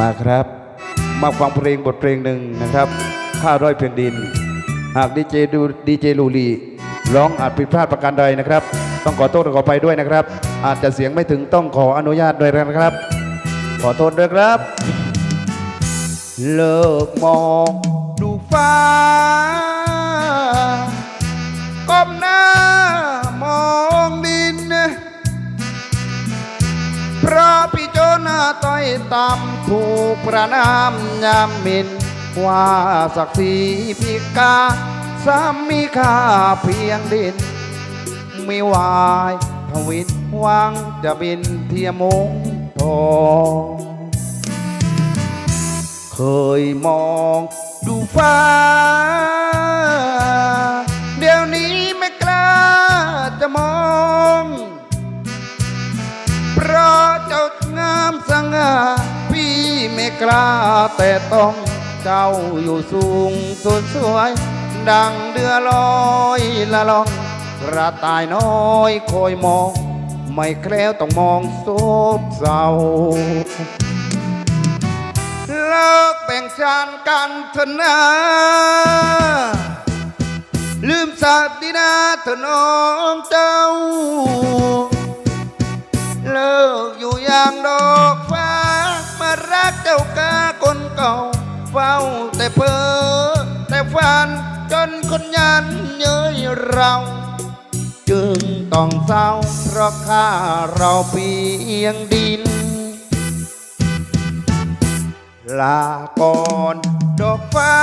มาครับ มาฟังเพลงบทเพลงหนึ่งนะครับข้าร้อยเพียงดิน หากดีเจดูดีเจลูลีร้องอาจผิดพลาดประการใดนะครับ ต้องขอโทษและขอไปด้วยนะครับ อาจจะเสียงไม่ถึงต้องขออนุญาตด้วยนะครับ ขอโทษด้วยครับ เลิกมองดูฟ้า นาต้อยต่ำถูกประนามยามมินว่าศักดิ์ศรีพิกาสามีค่าเพียงดิน ไม่วายทวิตหวังจะบินเทียมงทองเคยมองดูฟ้า กล้าแต่ต้องเจ้าอยู่สูงสุดสวย ดังเดือลอยละลองกระต่ายน้อยคอยมอง ไม่แคล้วต้องมองโซบเศร้าเลิกแบ่งชานกันเถอะนะลืมสัตดินาเถอะน้องเจ้า เลิกอยู่อย่างดอกฟ้า ก่าเฝ้าแต่เพ้อแต่ฝันจนคนยันเย้ยเรา จึงต้องเศร้าเพราะข้าเราเพียงดิน ลาก่อนดอกฟ้า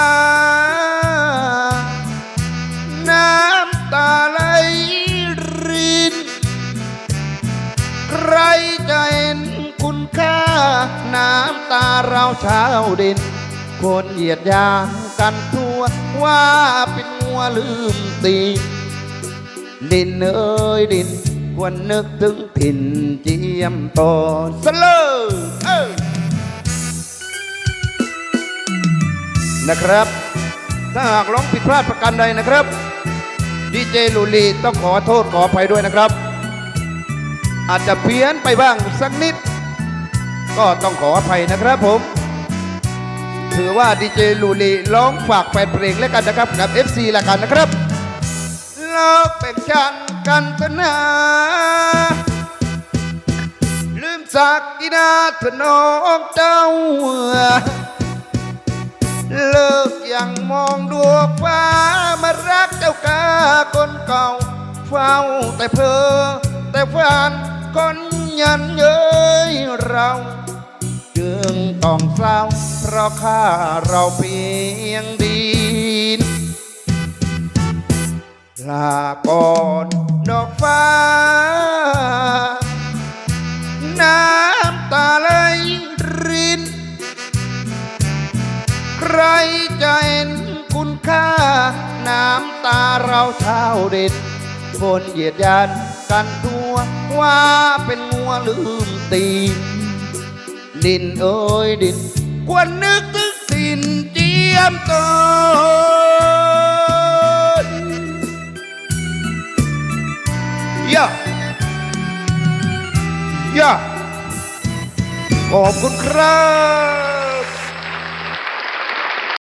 คุณค่าน้ำตาเราชาวดิน คนเหยียดยามกันทั่วว่าเป็นงัวลืมตีดินเอ้ยดิน ควรนึกถึงถิ่นเจียมตอนสเลอเอ้ยนะครับ ถ้าหากร้องผิดพลาดประการใดนะครับ ดีเจลูลีต้องขอโทษขออภัยด้วยนะครับ อาจจะเพี้ยนไปบ้างสักนิด ก็ต้องขออภัยนะครับผม ถือว่าดีเจลูลีร้องฝากแฟนเพลงแล้วกันนะครับกับ FC ละกันนะครับเลิกเป็นชันกันเถอะนะลืมสักกินาเถอน้องเจ้าเลิกยังมองดวงฟ้ามารักเจ้ากาคนเก่าเฝ้าแต่เพอแต่ฝันคนยันเย้ยเรา ต้องเศร้าเพราะข้าเราเพียงดินลาก่อนดอกฟ้า น้ำตาไหลริน ใครจะเห็นคุณค่า น้ำตาเราเท่าเด็ดคนเหยียดยันกันทั่วว่าเป็นงัวลืมตีน ดินเอ้ยดินควรนึกถึงสินเจียมตนย่าย่าขอบคุณครับ